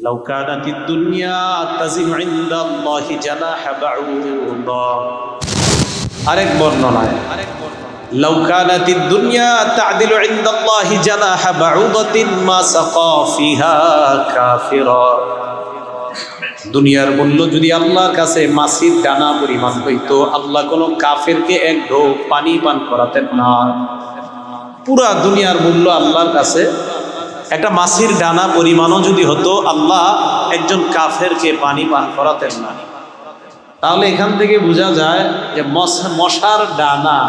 لو كانت الدنيا تزن عند الله جناح بعوضة আরেক বর্ণনায় لو كانت الدنيا تعدل عند الله جناح بعوضة ما سقى فيها كافرا দুনিয়ার মূল্য যদি আল্লাহর কাছে মাসির ডানা পরিমাণ হইতো আল্লাহ কোনো কাফেরকে এক ঢোক পানি পান করাতেন না পুরা দুনিয়ার মূল্য আল্লাহর কাছে একটা মাসির ডানা পরিমাণও যদি হতো, আল্লাহ একজন কাফেরকে পানি পান করাতেন না। তাহলে এখান থেকে বোঝা যায় যে মশার ডানা।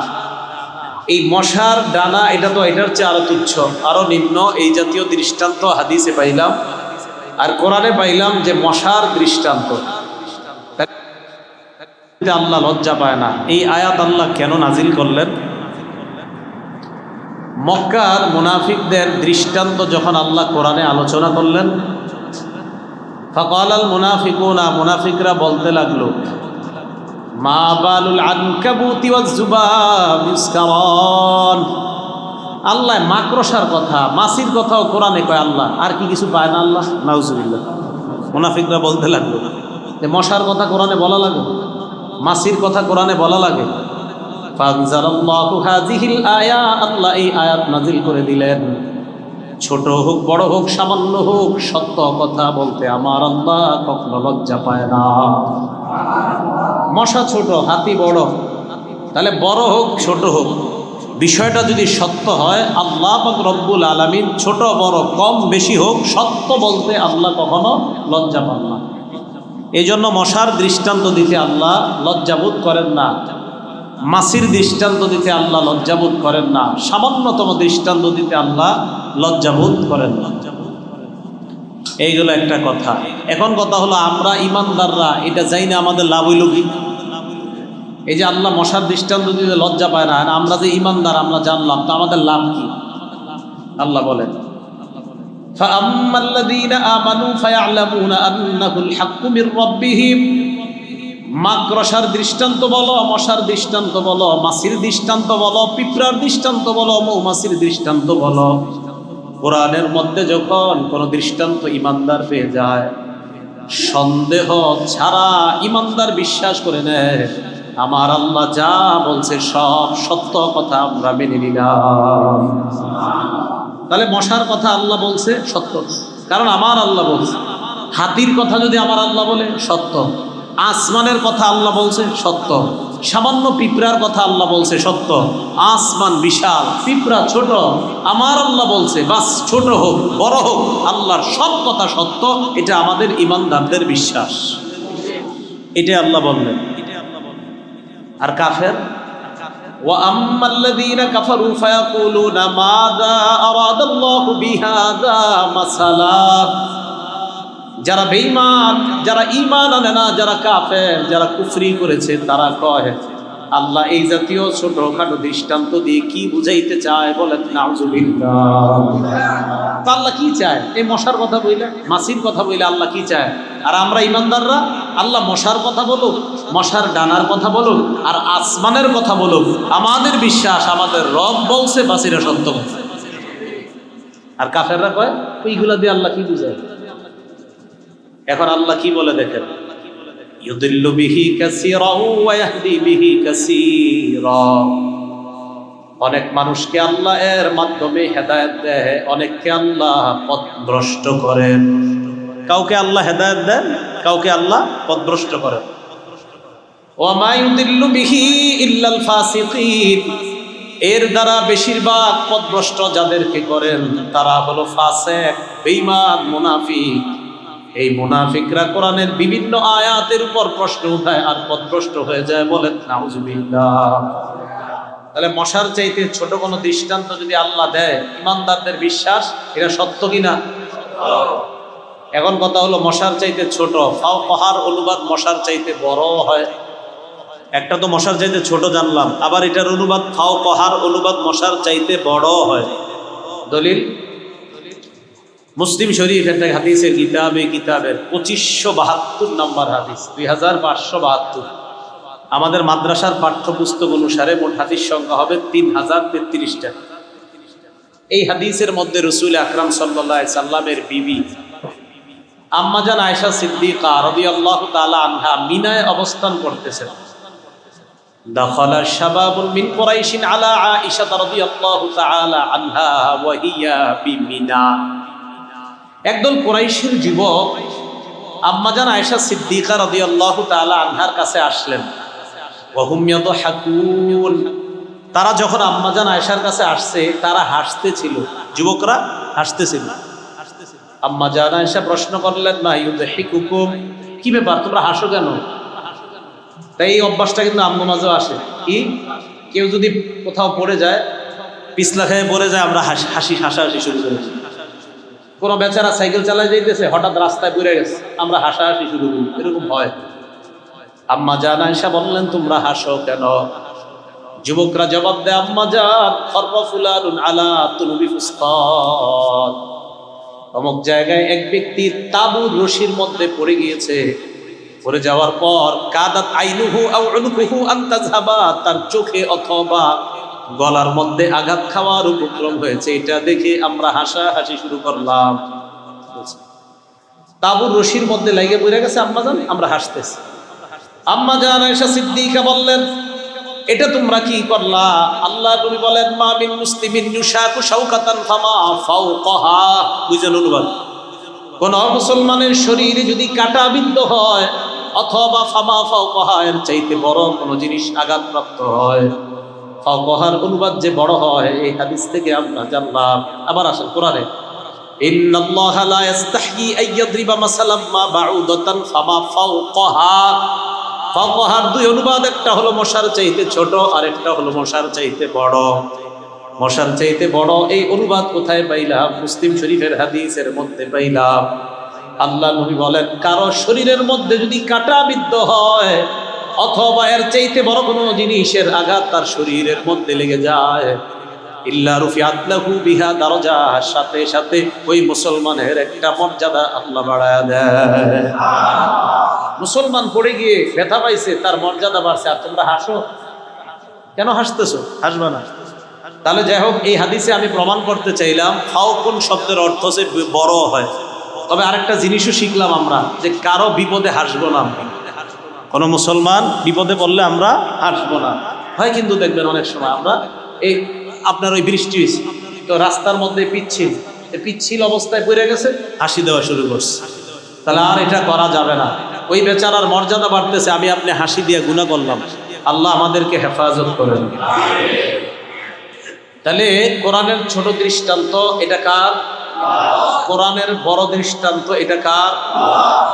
এই মশার ডানা, এটা তো এটার চেয়ে আরও তুচ্ছ, আরও নিম্ন। এই জাতীয় দৃষ্টান্ত হাদিসে পাইলাম। আর কোরআনে পাইলাম যে মশার দৃষ্টান্ত। আল্লাহ লজ্জা পায় না। এই আয়াত আল্লাহ কেন নাজিল করলেন? মক্কার মুনাফিকদের দৃষ্টান্ত যখন আল্লাহ কোরআনে আলোচনা করলেন, ফকালাল মুনাফিকুনা, মুনাফিকরা বলতে লাগল, মা বালুল আনকাবুতি আল্লাহ মাকড়সার কথা, মাসির কথাও কোরআনে কয় আল্লাহ, আর কি কিছু পায় না আল্লাহ? নাউজুবিল্লাহ। মুনাফিকরা বলতে লাগল যে মশার কথা কোরআনে বলা লাগে? মাসির কথা কোরআনে বলা লাগে? ফানজালাল্লাহু হাযিহিল আয়া, আল্লাহ এই আয়াত নাজিল করে দিলেন। ছোট হোক, বড় হোক, সামান্য হোক, সত্য কথা বলতে আমার আল্লাহ কখনো লজ্জা পায় না। মশা ছোট, হাতি বড়, তাহলে বড় হোক, ছোট হোক। বিষয়টা যদি সত্য হয়, আল্লাহ রব্বুল আলামিন ছোট, বড়, কম, বেশি হোক, সত্য বলতে আল্লাহ কখনো লজ্জা পান না। এই জন্য মশার দৃষ্টান্ত দিতে আল্লাহ লজ্জাবোধ করেন না। মাসির দৃষ্টান্ত দিতে আল্লাহ লজ্জাবোধ করেন না সামান্যতম দৃষ্টান্ত দিতে আল্লাহ লজ্জাবোধ করেন না এইগুলো একটা কথা এখন কথা হলো আমরা ইমানদাররা এটা যাই না আমাদের লাভ হইল কি এই যে আল্লাহ মশার দৃষ্টান্ত দিতে লজ্জা পায় না আর আমরা যে ইমানদার আমরা জানলাম তো আমাদের লাভ কি আল্লাহ বলেন فأما الذين آمنوا فيعلمون أنه الحق من ربهم মাকড়সার দৃষ্টান্ত বলো, মশার দৃষ্টান্ত বলো মাসির দৃষ্টান্ত বলো, পিঁপড়ার দৃষ্টান্ত বলো, মৌমাছির দৃষ্টান্ত বলো। কোরআনের মধ্যে যখন কোনো দৃষ্টান্ত ইমানদার পেয়ে যায়, সন্দেহ ছাড়া ইমানদার বিশ্বাস করে নেয়, আমার আল্লাহ যা বলছে সব সত্য কথা আমরা মেনে নিলাম। তাহলে মশার কথা আল্লাহ বলছে, সত্য। কারণ আমার আল্লাহ বলছে। হাতির কথা যদি আমার আল্লাহ বলে, সত্য। আসমানের কথা আল্লাহ বলছে সত্য সামান্য পিঁপড়ার কথা আল্লাহ বলছে সত্য আসমান বিশাল পিঁপড়া ছোট আমার আল্লাহ বলছে বাস ছোট হোক বড় হোক আল্লাহর সব কথা সত্য এটা আমাদের ইমানদারদের বিশ্বাস এটা আল্লাহ বললেন আর কাফের وأما الذين كفروا فيقولون ماذا أراد الله بهذا مثلا যারা বেঈমান, যারা ঈমান আনে না, যারা কাফের, যারা কুফরি করেছে, তারা কয়, আল্লাহ এই জাতীয় ছোটখাটো দৃষ্টান্ত দিয়ে কি বুঝাইতে চায় বলেন? আল্লাহ কি চায়? এই মশার কথা বইলে মাসির কথা বইলে আল্লাহ কি চায়? আর আমরা ইমানদাররা আল্লাহ মশার কথা বলুক, মশার ডানার কথা বলুক, আর আসমানের কথা বলুক, আমাদের বিশ্বাস, আমাদের রব বলছে, বাসিরা সত্য। আর কাফেররা কয় ওইগুলা দিয়ে আল্লাহ কি বুঝায়? এখন আল্লাহ কি বলে দেখেন? ইউদিল্লু বিহি কাসীরা ওয়া ইয়াহদি বিহি কাসীরা। অনেক মানুষকে আল্লাহ এর মাধ্যমে হেদায়েত দেয়, অনেককে আল্লাহ পথভ্রষ্ট করেন। কাউকে আল্লাহ হেদায়েত দেন, কাউকে আল্লাহ পথভ্রষ্ট করেন। এর দ্বারা বেশিরভাগ পথভ্রষ্ট যাদেরকে করেন, তারা হলো ফাসেক, বেঈমান, মুনাফিক। এই মুনাফিকরা কোরআনের বিভিন্ন আয়াতের উপর প্রশ্ন উঠায় আর পথভ্রষ্ট হয়ে যায় নাউজুবিল্লাহ। তাহলে মশার চাইতে ছোট কোনো দৃষ্টান্ত যদি আল্লাহ দেয়, ইমানদারদের বিশ্বাস এটা সত্য কিনা? এখন কথা হলো, মশার চাইতে ছোট ফাও পাহাড় অনুবাদ মশার চাইতে বড় হয়। একটা তো মশার চাইতে ছোট জানলাম, আবার এটার অনুবাদ ফাও পাহাড় অনুবাদ মশার চাইতে বড় হয়। দলিল? মুসলিম শরীফ একটা হাদিসের কিতাবে কিতাবের পঁচিশশো বাহাত্তর নম্বর হাদিস দুই হাজার পাঁচশো বাহাত্তর আমাদের মাদ্রাসার পাঠ্যপুস্তক অনুসারে মোট হাদিস সংখ্যা হবে তিন হাজার তেত্রিশটা এই হাদিসের মধ্যে রসুল আকরাম সাল্লাহ সাল্লামের বিবি আম্মাজান আয়েশা সিদ্দিকা রাদিয়াল্লাহু তাআলা আনহা মিনায় অবস্থান করতেছেন دخل شباب من قريش على عائشة رضي الله تعالى عنها وهي بمنى একদল কোরাইশের যুবক আম্মাজান আয়েশা সিদ্দিকা রাদিয়াল্লাহু তাআলা আনহার কাছে আসলেন। ওয়াহুম ইয়াদহাকুন। তারা যখন আম্মাজান আয়েশার কাছে আসছে, তারা হাসতেছিল। যুবকরা হাসতেছিল। আম্মাজান আয়েশা প্রশ্ন করলেন, মা ইউদহিকুকুম? কি ব্যাপার, তোমরা হাসো কেন? তাই এই অভ্যাসটা কিন্তু আম্মু মাঝেও আসে। কি? কেউ যদি কোথাও পড়ে যায়, পিছলা খেয়ে পড়ে যায়, আমরা হাসি হাসি, হাসাহাসি শুরু করেছি। কোনো বেচারা সাইকেল চালায় যাইতেছে, হঠাৎ রাস্তায় পড়ে গেছে। আমরা হাসাহাসি শুরু করি। এরকম হয়। আম্মা জান আয়সা বললেন, তোমরা হাসো কেন? যুবকরা জবাব দেয়, আম্মা জান আলা অমুক জায়গায় এক ব্যক্তি তাবুর রশির মধ্যে পড়ে গিয়েছে। পড়ে যাওয়ার পর কাদাত আইনুহু আও উনকুহু আন তার চোখে অথবা গলার মধ্যে আঘাত খাওয়ার উপক্রম হয়েছে। এটা দেখে আমরা হাসা হাসি শুরু করলাম। তাবুর রশির মধ্যে লেগে পড়ে গেছে আম্মা জান, আমরা হাসতেছি। আম্মা জান আয়েশা সিদ্দিকা বললেন, এটা তোমরা কি করলা? আল্লাহ নবী বলেন, মা মিন মুসলিমিন ইউশাকু শাওকাতান ফামা ফাওকাহা। বুঝেন অনুবাদ। কোন মুসলমানের শরীরে যদি কাটা বিদ্ধ হয়, অথবা ফামা ফাওকাহা, এর চাইতে বড় কোনো জিনিস আঘাতপ্রাপ্ত হয়। হ্যাঁ, ফাওকাহার অনুবাদ যে বড় হয়, এই হাদিস থেকে আমরা জানলাম। আবার আসেন কোরআনে। ইন্নাল্লাহা লা ইস্তাহি আইয়াদরিবা মাসালাম মা বাউদাতান ফামা ফাওকাহা। ফাওকাহার দুই অনুবাদ, একটা হলো মশার চাইতে ছোট আর একটা হলো মশার চাইতে বড়। মশার চাইতে বড়, এই অনুবাদ কোথায় পাইলাম? মুসলিম শরীফের হাদিসের মধ্যে পাইলাম। আল্লাহ নবী বলেন, কারও শরীরের মধ্যে যদি কাটা বিদ্ধ হয় অথবা এর চাইতে বড় কোনো জিনিসের আঘাত তার শরীরের মধ্যে লেগে যায়। ইল্লা রুফি আতলাহু বিহা সাথে সাথে ওই মুসলমানের একটা মর্যাদা আল্লাহ বাড়ায় দেয়। মুসলমান পড়ে গিয়ে ব্যথা পাইছে, তার মর্যাদা বাড়ছে। আর তোমরা হাসো। কেন হাসতেছো? হাসবা না। তাহলে যাই হোক, এই হাদিসে আমি প্রমাণ করতে চাইলাম ফাওকুন শব্দের অর্থ যে বড় হয়। তবে আরেকটা জিনিসও শিখলাম আমরা, যে কারও বিপদে হাসবো না আমরা। কোনো মুসলমান বিপদে পড়লে আমরা হাসবো না। হয় কিন্তু দেখবেন অনেক সময় আমরা এই আপনার ওই বৃষ্টি হয়েছে তো রাস্তার মধ্যে পিচ্ছিল পিচ্ছিল অবস্থায় পড়ে গেছে, হাসি দেওয়া শুরু করছে। তাহলে আর এটা করা যাবে না। ওই বেচারার মর্যাদা বাড়তেছে, আমি আপনি হাসি দিয়ে গুণা করলাম। আল্লাহ আমাদেরকে হেফাজত করেন। তাহলে কোরআনের ছোট দৃষ্টান্ত এটা কার? কোরআনের বড় দৃষ্টান্ত এটা কার?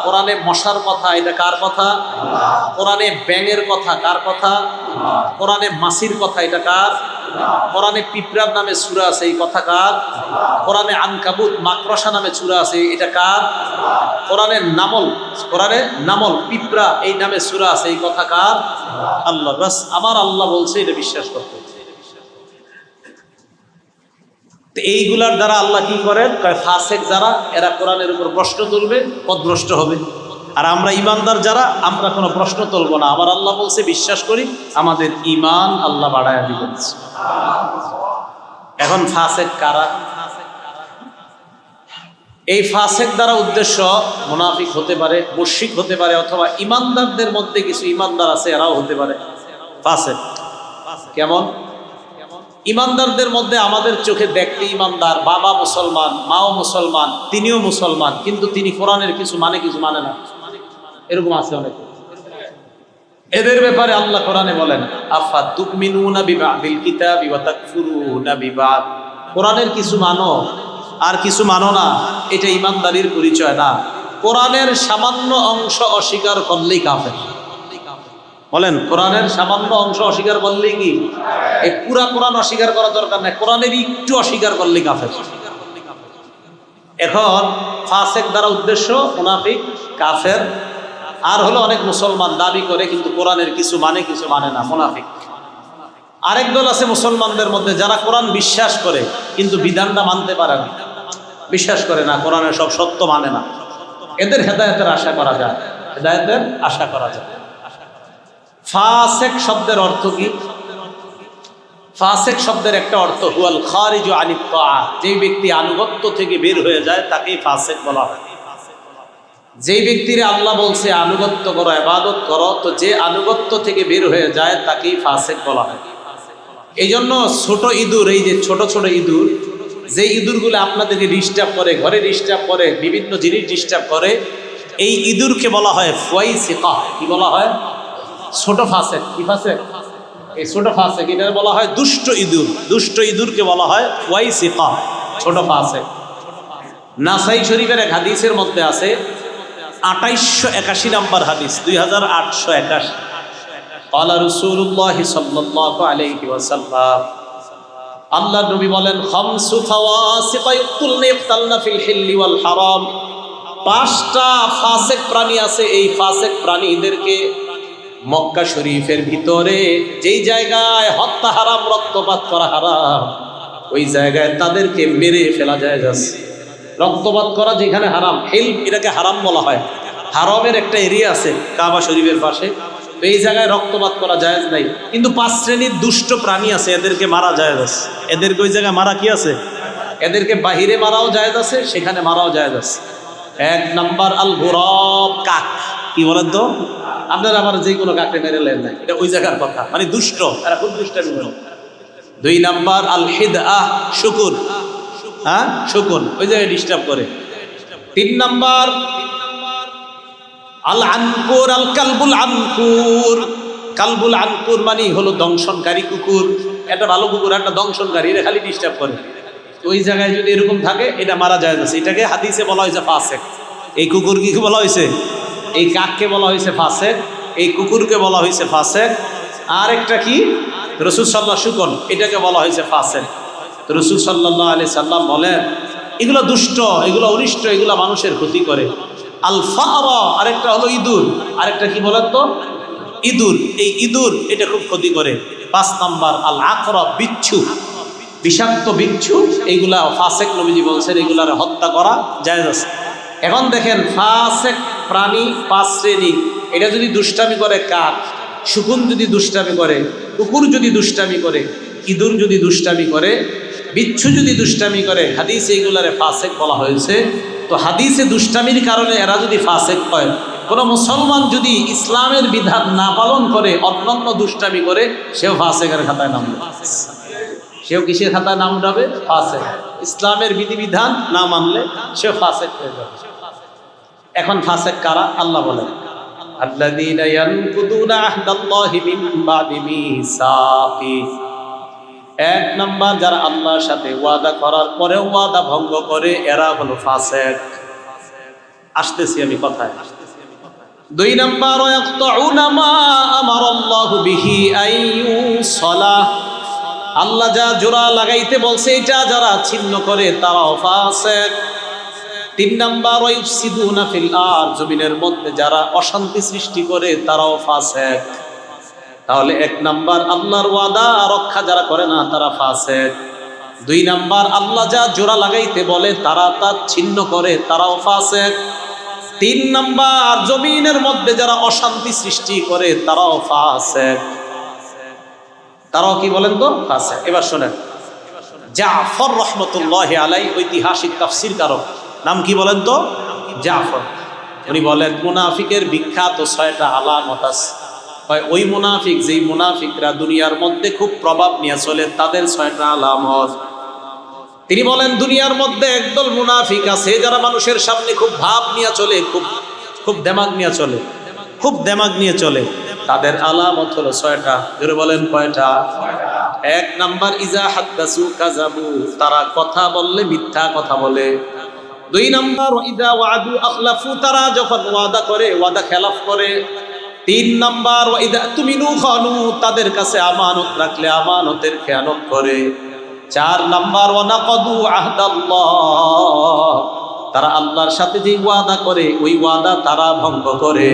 কোরআনে মশার কথা এটা কার কথা? কোরআনে ব্যাঙের কথা কার কথা? কোরআনে মাসির কথা এটা কার? কোরআনে পিঁপড়ার নামে সুরা আছে, এই কথা কার? কোরআনে আনকাবুত, মাকড়সা নামে সুরা আছে, এটা কার? কোরআনে নামল কোরআনে নামল, পিঁপড়া এই নামে সুরা আছে, এই কথা কার? আল্লাহ, বাস, আমার আল্লাহ বলছে এটা বিশ্বাস করতে হবে। তো এইগুলার দ্বারা আল্লাহ কি করেন ফাসেক যারা, এরা কোরআনের উপর প্রশ্ন তুলবে, পদভ্রষ্ট হবে। আর আমরা ইমানদার যারা, আমরা কোনো প্রশ্ন তুলব না। আবার আল্লাহ বলছে, বিশ্বাস করি, আমাদের ইমান আল্লাহ বাড়ায় দিবেন এখন ফাসেক কারা? এই ফাসেক দ্বারা উদ্দেশ্য মুনাফিক হতে পারে মুশিক হতে পারে, অথবা ইমানদারদের মধ্যে কিছু ইমানদার আছে, এরাও হতে পারে। ফাসেক। কেমন? ইমানদারদের মধ্যে আমাদের চোখে দেখতে ইমানদার, বাবা মুসলমান, মাও মুসলমান, তিনিও মুসলমান, কিন্তু তিনি কোরআনের কিছু মানে কিছু মানে না। এরকম আছে অনেকে। এদের ব্যাপারে আল্লাহ কোরআনে বলেন, আফা তুকমিনুনা বিবাদিল কিতাবি ওয়া তাকফুরুনা বিবাদ। কোরআনের কিছু মানো আর কিছু মানো না, এটা ইমানদারির পরিচয় না। কোরআনের সামান্য অংশ অস্বীকার করলেই কাফের। বলেন, কোরআনের সামান্য অংশ অস্বীকার করলে কি? এই পুরা কোরআন অস্বীকার করা দরকার নাই। কোরআনের একটু অস্বীকার করলেই কাফের। এখন ফাসেক দ্বারা উদ্দেশ্য, মুনাফিক, কাফের, আর হলো অনেক মুসলমান দাবি করে, কিন্তু কোরআনের কিছু মানে কিছু মানে না, মুনাফিক। আরেক দল আছে মুসলমানদের মধ্যে, যারা কোরআন বিশ্বাস করে, কিন্তু বিধানটা মানতে পারে না। বিশ্বাস করে না, কোরআনের সব সত্য মানে না। এদের হেদায়তের আশা করা যায়। হেদায়তের আশা করা যায়। ফাসেক শব্দের অর্থ কি? ফাসেক শব্দের একটা অর্থ, হুয়াল খারিজ আনিত যেই ব্যক্তি আনুগত্য থেকে বের হয়ে যায়, তাকেই ফাসেক বলা হয়। যেই ব্যক্তির আল্লাহ বলছে, আনুগত্য করো আবাদত করো, তো যে আনুগত্য থেকে বের হয়ে যায়, তাকেই ফাসেক বলা হয়। এই জন্য ছোট ইঁদুর, এই যে ছোট ছোট ইঁদুর যে ইঁদুরগুলো আপনাদেরকে ডিস্টার্ব করে, ঘরে ডিস্টার্ব করে, বিভিন্ন জিনিস ডিস্টার্ব করে, এই ইঁদুরকে বলা হয় ফুয়াই সিকা কি বলা হয়? ছোট ফাসেক কি ফাসেক এই ছোট ফাসেক এটা বলা হয় দুষ্ট ইঁদুর দুষ্ট ইঁদুরকে বলা হয় ফুয়াই সিকা ছোট ফাসেক নাসাই শরীফের এক হাদিসের মধ্যে আছে আঠাইশশো একাশি নাম্বার হাদিস দুই হাজার আটশো একাশি قال رسول الله صلى الله عليه وسلم আল্লাহ নবী বলেন খামসু ফাওয়াসিক ইয়াকতুলনা ইকতালনা ফিল হিল্লি ওয়াল হারাম পাঁচটা ফাসেক প্রাণী আছে এই ফাসেক প্রাণীদেরকে মক্কা শরীফের ভিতরে যেই জায়গায় হত্যা হারাম, রক্তপাত করা হারাম, ওই জায়গায় তাদেরকে মেরে ফেলা যায় যাচ্ছে। রক্তপাত করা যেখানে হারাম, হিল এটাকে হারাম বলা হয়। হারামের একটা এরিয়া আছে কাবা শরীফের পাশে। এই জায়গায় রক্তপাত করা জায়েজ নাই। কিন্তু পাঁচ শ্রেণির দুষ্ট প্রাণী আছে, এদেরকে মারা জায়েজ আছে এদেরকে ওই জায়গায় মারা কি আছে? এদেরকে বাহিরে মারাও জায়েজ আছে সেখানে মারাও জায়েজ আছে এক নাম্বার আল গোরব কাক। কি বলেন তো? আপনারা আমার যে কোনো কাককে মেরে লেন না এটা ওই জায়গার কথা মানে দুষ্ট। এরা খুব দুষ্ট দুই নাম্বার আল হিদ আহ শুকুর। হ্যাঁ? শকুন ওই জায়গায় ডিস্টার্ব করে। তিন নাম্বার আল আনকুর আল কালবুল আনকুর। কালবুল আনকুর মানে হলো দংশনকারী কুকুর। একটা ভালো কুকুর একটা দংশনকারী এটা খালি ডিস্টার্ব করে। ওই জায়গায় যদি এরকম থাকে এটা মারা যায় না। এটাকে হাদিসে বলা হয়েছে ফাসেক। এই কুকুর কি বলা হয়েছে? এই কাককে বলা হয়েছে ফাসেক, এই কুকুরকে বলা হয়েছে ফাসেক। আর একটা কি? রসুল সাল্লাহ শুকন এটাকে বলা হয়েছে ফাসেক। তো রসুল সাল্লাহ আলি সাল্লাম বলেন, এগুলো দুষ্ট, এগুলো অনিষ্ট, এগুলো মানুষের ক্ষতি করে। আলফা আরেকটা হলো ইঁদুর। আরেকটা কি বলেন তো? ইঁদুর। এই ইঁদুর, এটা খুব ক্ষতি করে। পাঁচ নাম্বার আল আকর বিচ্ছু। বিষাক্ত বিচ্ছু, এইগুলা ফাসেক নবীজি বলছেন, এগুলার হত্যা করা যায় আছে। এখন দেখেন, ফাসেক প্রাণী পাঁচ শ্রেণি। এটা যদি দুষ্টামি করে কাক শুকুন যদি দুষ্টামি করে, কুকুর যদি দুষ্টামি করে, ইঁদুর যদি দুষ্টামি করে, বিচ্ছু যদি দুষ্টামি করে, হাদিস এইগুলারে ফাসেক বলা হয়েছে। তো হাদিসে দুষ্টামির কারণে এরা যদি ফাসেক হয়, কোনো মুসলমান যদি ইসলামের বিধান না পালন করে, অন্যান্য দুষ্টামি করে, সেও ফাসেকের খাতায় নাম সেও কিসের খাতায় নাম যাবে ফাসেক। ইসলামের বিধিবিধান না মানলে সেও ফাসেক হয়ে যাবে। এখন ফাসেক কারা আল্লাহ বলেন الذين ينقضون عهد الله من بعد ميثاقه এক নাম্বার যারা আল্লাহর সাথে ওয়াদা করার পরেও ওয়াদা ভঙ্গ করে এরা হলো ফাসেক আসতেছি আমি কথায় দুই নাম্বার ওয়াক্তাউনা মা আমারাল্লাহু বিহি আইয়ুসালাহ আল্লাহ যা জোড়া লাগাইতে বলছে এটা যারা ছিন্ন করে তারাও ফাসেক তিন নাম্বার, ওয়াইফসিদুনা ফিল আর, জমিনের মধ্যে যারা অশান্তি সৃষ্টি করে, তারাও ফাসেক। তাহলে এক নাম্বার, আল্লাহর ওয়াদা রক্ষা যারা করে না, তারা ফাসেক। দুই নাম্বার, আল্লাহ যা জোড়া লাগাইতে বলে, তারা তা ছিন্ন করে, তারাও ফাসেক। তিন নাম্বার, জমিনের মধ্যে যারা অশান্তি সৃষ্টি করে, তারাও ফাসেক। তারাও কি বলেন তো? ফাসেক। এবার শোনেন। জাফর রহমতুল্লাহ আলাই ঐতিহাসিক তাফসির কারক নাম কি বলেন তো? জাফর। উনি বলেন, মুনাফিকের বিখ্যাত ছয়টা আলামত আছে হয়, ওই মুনাফিক, যেই মুনাফিকরা দুনিয়ার মধ্যে খুব প্রভাব নিয়ে চলে, তাদের ছয়টা আলামত তিনি বলেন, দুনিয়ার মধ্যে একদল মুনাফিক আছে, যারা মানুষের সামনে খুব ভাব নিয়ে চলে, খুব খুব দেমাগ নিয়ে চলে, খুব দেমাগ নিয়ে চলে। তাদের আলামত হলো ছয়টা। জোরে বলেন, কয়টা? এক নাম্বার, ইজা হাদ্দাসু কাজাবু তারা কথা বললে মিথ্যা কথা বলে। দুই নাম্বার ইদা ওয়াদু আখলাফু তারা যখন ওয়াদা করে, ওয়াদা খেলাফ করে। তিন নাম্বার, ওয়াইদা তুমিনু খানু তাদের কাছে আমানত রাখলে আমানতের খেয়ানত করে। চার নাম্বার ওয়ানাকাদু আহদাল্লাহ তারা আল্লাহর সাথে যে ওয়াদা করে, ওই ওয়াদা তারা ভঙ্গ করে।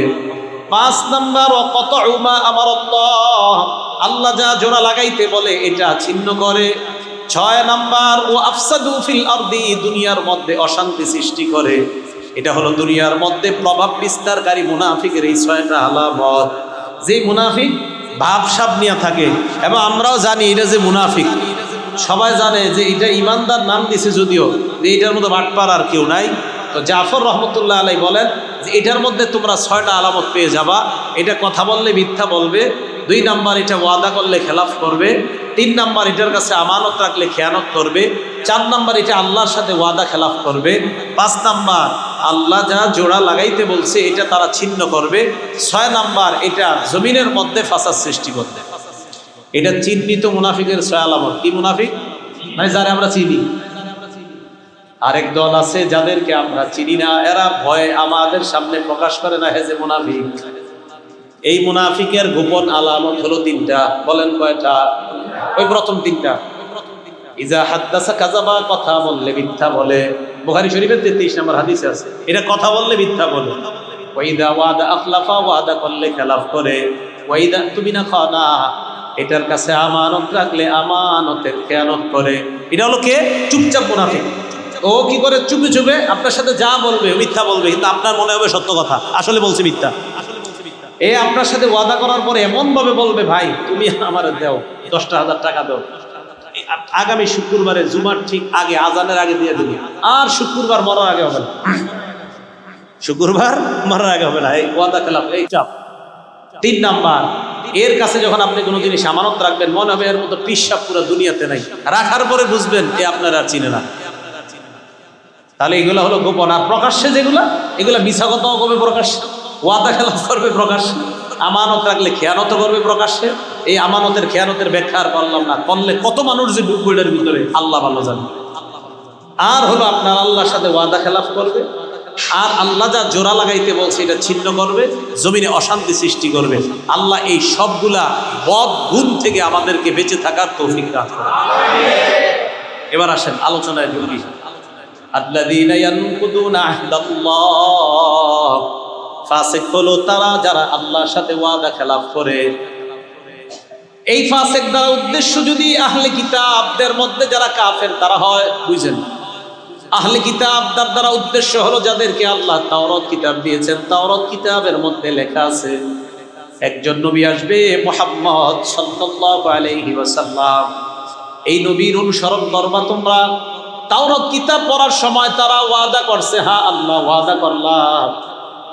পাঁচ নাম্বার কত উমা আমার আল্লাহ যা জোড়া লাগাইতে বলে, এটা ছিন্ন করে। ছয় নাম্বার, ও আফসাদু ফিল আরদি দুনিয়ার মধ্যে অশান্তি সৃষ্টি করে। এটা হলো দুনিয়ার মধ্যে প্রভাব বিস্তারকারী মুনাফিকের এই ছয়টা আলামত। যে মুনাফিক ভাবসাব নিয়ে থাকে, এবং আমরাও জানি এটা যে মুনাফিক। সবাই জানে যে এটা ইমানদার নাম দিছে যদিও, যে এটার মধ্যে বাটপার আর কেউ নাই। তো জাফর রহমতুল্লাহ আলাই বলেন যে এটার মধ্যে তোমরা ছয়টা আলামত পেয়ে যাবা। এটা কথা বললে মিথ্যা বলবে। দুই নাম্বার, এটা ওয়াদা করলে খেলাফ করবে। তিন নাম্বার এটার কাছে আমানত রাখলে খেয়ানত করবে, চার নাম্বার এটা আল্লাহর সাথে ওয়াদা খেলাফ করবে, পাঁচ নাম্বার আল্লাহ যা জোড়া লাগাইতে বলছে এটা তারা ছিন্ন করবে, ছয় নাম্বার এটা জমিনের মধ্যে ফাঁসার সৃষ্টি করবে। এটা চিহ্নিত মুনাফিকের ছয় আলামত কি মুনাফিক? মানে যারা আমরা চিনি। আরেক দল আছে যাদেরকে আমরা চিনি না, এরা ভয় আমাদের সামনে প্রকাশ করে না হেজে মুনাফিক। এই মুনাফিকের গোপন আলামত হলো তিনটা, বলেন কয়টা? ওই প্রথম তিনটা ইজা হাদ্দাসা কথা বললে, মিথ্যা বলে। বুখারী শরীফের 33 নম্বর হাদিসে আছে। এটা কথা বললে, মিথ্যা বলে। ওয়াইদা ওয়াদা আখলাফা, ওয়াদা করলে খেলাফ করে। ওয়াইদা তুমি না খানা, এটার কাছে আমানত রাখলে আমানতের খেয়ানত করে। এটা হলো কে? চুপচাপ মুনাফিক। ও কি করে? চুপে চুপে আপনার সাথে যা বলবে, মিথ্যা বলবে, কিন্তু আপনার মনে হবে সত্য কথা। আসলে বলছে মিথ্যা। এ আপনার সাথে ওয়াদা করার পরে এমন ভাবে বলবে, ভাই, তুমি আমার দেও, দশটা হাজার টাকা দাও। আগামী শুক্রবারে জুমার ঠিক আগে, আজানের আগে দিয়ে দেবে। আর শুক্রবার মরার আগে হবে না। শুক্রবার মরার আগে হবে না। এই ওয়াদা খেলাফ, এই চাপ। তিন নাম্বার, এর কাছে যখন আপনি কোনো জিনিস আমানত রাখবেন, মনে হবে এর মতো পিসাব পুরো দুনিয়াতে নাই। রাখার পরে বুঝবেন, এ আপনারা চিনে না। তাহলে এগুলো হলো গোপন। আর প্রকাশ্যে যেগুলো, এগুলো মিছা কথাও কবে প্রকাশ্যে। ওয়াদা খেলাফ করবে প্রকাশ্যে আমানত রাখলে খেয়ানত করবে প্রকাশ্যে এই আমানতের খেয়ানতের ব্যাখ্যা আর পারলাম না। করলে কত মানুষ যে ডুববে এটার ভিতরে, আল্লাহ ভালো জানে। আর হলো আপনার আল্লাহর সাথে ওয়াদা খেলাফ করবে। আর আল্লাহ যা জোড়া লাগাইতে বলছে, এটা ছিন্ন করবে, জমিনে অশান্তি সৃষ্টি করবে। আল্লাহ এই সবগুলা বদ গুণ থেকে আমাদেরকে বেঁচে থাকার তৌফিক দান এবার আসেন আলোচনায় ঢুকি। ফাসিক হলো তারা যারা আল্লাহর সাথে ওয়াদা খেলাফ করে। এই ফাসেক দ্বারা উদ্দেশ্য যদি আহলে কিতাবদের মধ্যে যারা কাফের, তারা হয়, বুঝেন? আহলে কিতাব তার দ্বারা উদ্দেশ্য হলো যাদেরকে আল্লাহ তাওরাত কিতাব দিয়েছেন। তাওরাত কিতাবের মধ্যে লেখা আছে, একজন নবী আসবে, মোহাম্মদ সাল্লাল্লাহু আলাইহি ওয়াসাল্লাম। এই নবীর অনুসরণ করবা তোমরা। তাওরাত কিতাব পড়ার সময় তারা ওয়াদা করছে হ্যাঁ আল্লাহ ওয়াদা করলাম।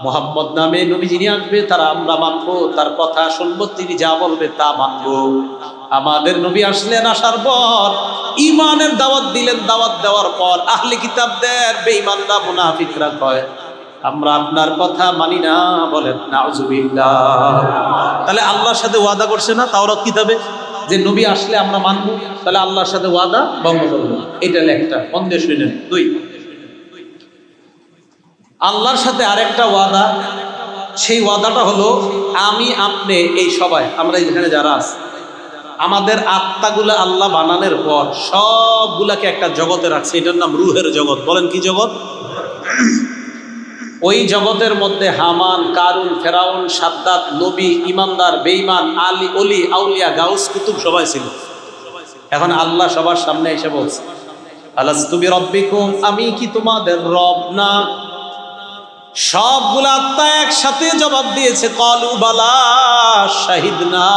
মোহাম্মদ নামে নবী যিনি আসবে, তারা আমরা মানবো, তার কথা শুনব, তিনি যা বলবে তা মানবো। আমাদের নবী আসলেন আসার পর ইমানের দাওয়াত দিলেন, দাওয়াত দেওয়ার পর আহলে কিতাব কিতাবদের বেঈমানরা, মুনাফিকরা কয়, আমরা আপনার কথা মানি না। বলেন, নাউজুবিল্লাহ। তাহলে আল্লাহর সাথে ওয়াদা করছে না তাওরাত কিতাবে? যে নবী আসলে আমরা মানব, তাহলে আল্লাহর সাথে ওয়াদা ভঙ্গ করব এটা একটা মন্দে শুনেন দুই। আল্লাহর সাথে আরেকটা ওয়াদা। সেই ওয়াদাটা হলো, আমি, আপনি, এই সবাই, আমরা এখানে যারা আছি, আমাদের আত্মাগুলো আল্লাহ বানানোর পর সবগুলাকে একটা জগতে রাখছে। এটার নাম রুহের জগৎ। বলেন কি জগৎ? ওই জগতের মধ্যে হামান, কারুন, ফেরাউন, সাদ্দাত, নবী, ইমানদার বেইমান আলী, অলি, আউলিয়া, গাউস, কুতুব সবাই ছিল। এখন আল্লাহ সবার সামনে এসে বলছে আলাস্তুবি রব্বিকুম আমি কি তোমাদের রব না? সবগুলা আত্মা একসাথে জবাব দিয়েছে, কলু বালা শাহিদ না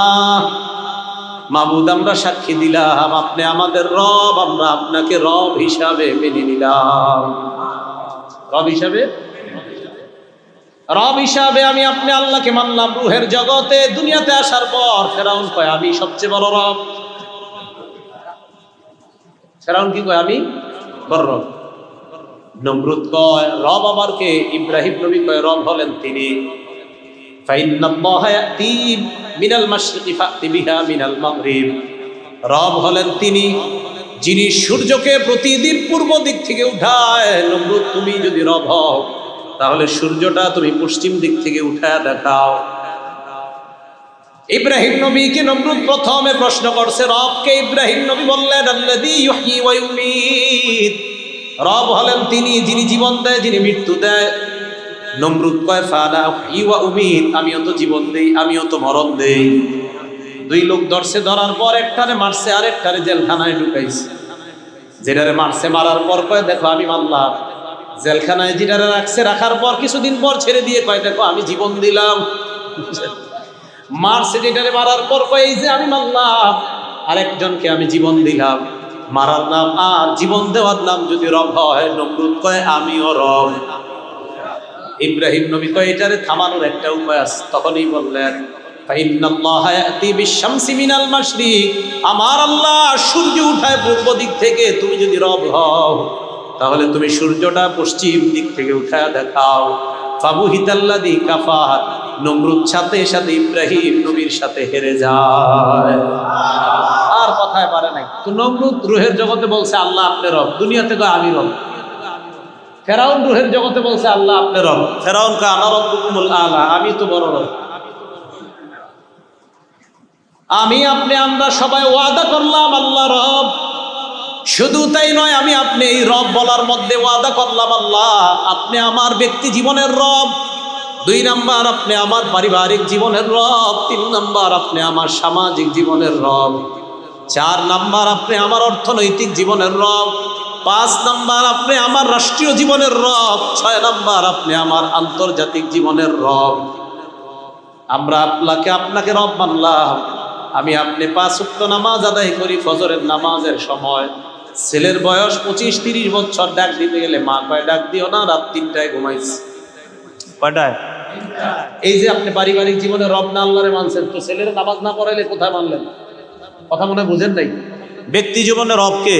মাহবুদ আমরা সাক্ষী দিলাম, আপনি আমাদের রব, আমরা আপনাকে রব হিসাবে মেনে নিলাম। রব হিসাবে? রব হিসাবে আমি আপনি আল্লাহকে মানলাম, রুহের জগতে, দুনিয়াতে আসার পর ফেরাউন কয়, আমি সবচেয়ে বড় রব। ফেরাউন কি কয়, আমি বড় রব। নমরুদ কয়, রব আবার কে ইব্রাহিম নবী কয়, রব হলেন তিনি। রব হলেন তিনি, যিনি সূর্যকে প্রতিদিন পূর্ব দিক থেকে উঠায়। নমরুদ, তুমি যদি রব হও, তাহলে সূর্যটা তুমি পশ্চিম দিক থেকে উঠায় দেখাও। ইব্রাহিম নবীকে নমরুদ প্রথমে প্রশ্ন করছে, রবকে ইব্রাহিম নবী বললেন রব হলেন তিনি, যিনি জীবন দেয়, যিনি মৃত্যু দেয়। নমরুদ কয় ফানা ইওয়া উমিদ আমিও তো জীবন দেই, আমিও তো মরণ দেই। দুই লোক ধরছে ধরার পর একটারে মারছে, আরেকটারে জেলখানায় ঢুকাইছে। যেটারে মারছে মারার পর কয়, দেখো, আমি মারলাম। জেলখানায় যেটারে রাখছে, রাখার পর কিছুদিন পর ছেড়ে দিয়ে কয়, দেখো, আমি জীবন দিলাম। মারছে যেটারে মারার পর কয়, এই যে আমি মারলাম, আরেকজনকে আমি জীবন দিলাম। মারার নাম আর জীবন দেওয়ার নাম যদি রব হয়, নমরুদ কয়, আমিও রব। ইব্রাহিম নবী কয়, এটারে থামানোর একটা উপায় আছে। তখনই বললেন আমার আল্লাহ সূর্য উঠায় পূর্ব দিক থেকে, তুমি যদি রব হও, তাহলে তুমি সূর্যটা পশ্চিম দিক থেকে উঠায় দেখাও। ফাবুহিতাল্লাদি কাফার নমরুদ সাথে সাথে ইব্রাহিম নবীর সাথে হেরে যায়। কথায় পারে নাই। তো নমরুদ রুহের জগতে বলছে, আল্লাহ আপনি রব। দুনিয়াতে তো আমি রব। ফেরাউন রুহের জগতে বলছে, আল্লাহ আপনি রব। ফেরাউন কা আমার রব্বুকুমুল আলা, আমি তো বড় রব। আমি আপনি, আমরা সবাই ওয়াদা করলাম, আল্লাহ রব। শুধু তাই নয়, আমি আপনি এই রব বলার মধ্যে ওয়াদা করলাম, আল্লাহ। আপনি আমার ব্যক্তি জীবনের রব। দুই নাম্বার, আপনি আমার পারিবারিক জীবনের রব। তিন নাম্বার, আপনি আমার সামাজিক জীবনের রব। চার নাম্বার আপনি আমার অর্থনৈতিক জীবনের রব পাঁচ নাম্বার আপনি আমার রাষ্ট্রীয় জীবনের রব ছয় নাম্বার আপনি আমার আন্তর্জাতিক জীবনের রব। আমরা আপনাকে আপনাকে রব মানলাম। আমি আপনি পাঁচ উক্ত নামাজ আদায় করি ফজরের নামাজের সময়। ছেলের বয়স পঁচিশ তিরিশ বছর ডাক দিতে গেলে মা কয় ডাক দিও না রাত তিনটায় ঘুমাইছি। কয়টায়? এই যে আপনি পারিবারিক জীবনে রব না আল্লাহরে মানছেন তো ছেলের নামাজ না পড়াইলে কোথায় মানলেন? কথা মনে বুঝেন নাই? ব্যক্তি জীবনে রবকে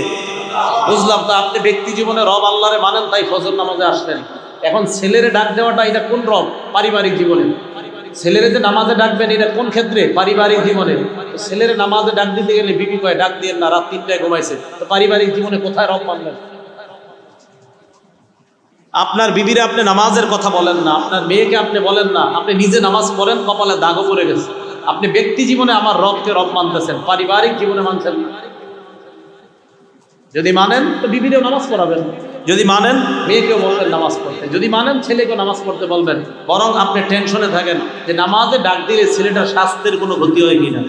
বুঝলাম, তো আপনি ব্যক্তি জীবনে রব আল্লাহরে মানেন, তাই ফজর নামাজে আসলেন। এখন ছেলেরে ডাক দেওয়াটা, এটা কোন রব? পারিবারিক জীবনে। ছেলেরে যে নামাজে ডাকবেন, এটা কোন ক্ষেত্রে? পারিবারিক জীবনে। ছেলের নামাজে ডাক দিতে গেলে বিবি কয়, ডাক দিয়ে না, রাত তিনটায় ঘুমাইছে। তো পারিবারিক জীবনে কোথায় রব মানলেন আপনার বিবিরে আপনি নামাজের কথা বলেন না, আপনার মেয়েকে আপনি বলেন না, আপনি নিজে নামাজ পড়েন, কপালে দাগও পড়ে গেছে। আপনি ব্যক্তি জীবনে আমার রবকে রব মানতেছেন, পারিবারিক জীবনে মানছেন যদি মানেন, তো বিবিরেও নামাজ পড়াবেন। যদি মানেন, মেয়েকেও বলবেন নামাজ পড়তে। যদি মানেন, ছেলেকেও নামাজ পড়তে বলবেন। বরং আপনি টেনশনে থাকেন যে নামাজে ডাক দিলে ছেলেটার স্বাস্থ্যের কোনো ক্ষতি হয় কিনা।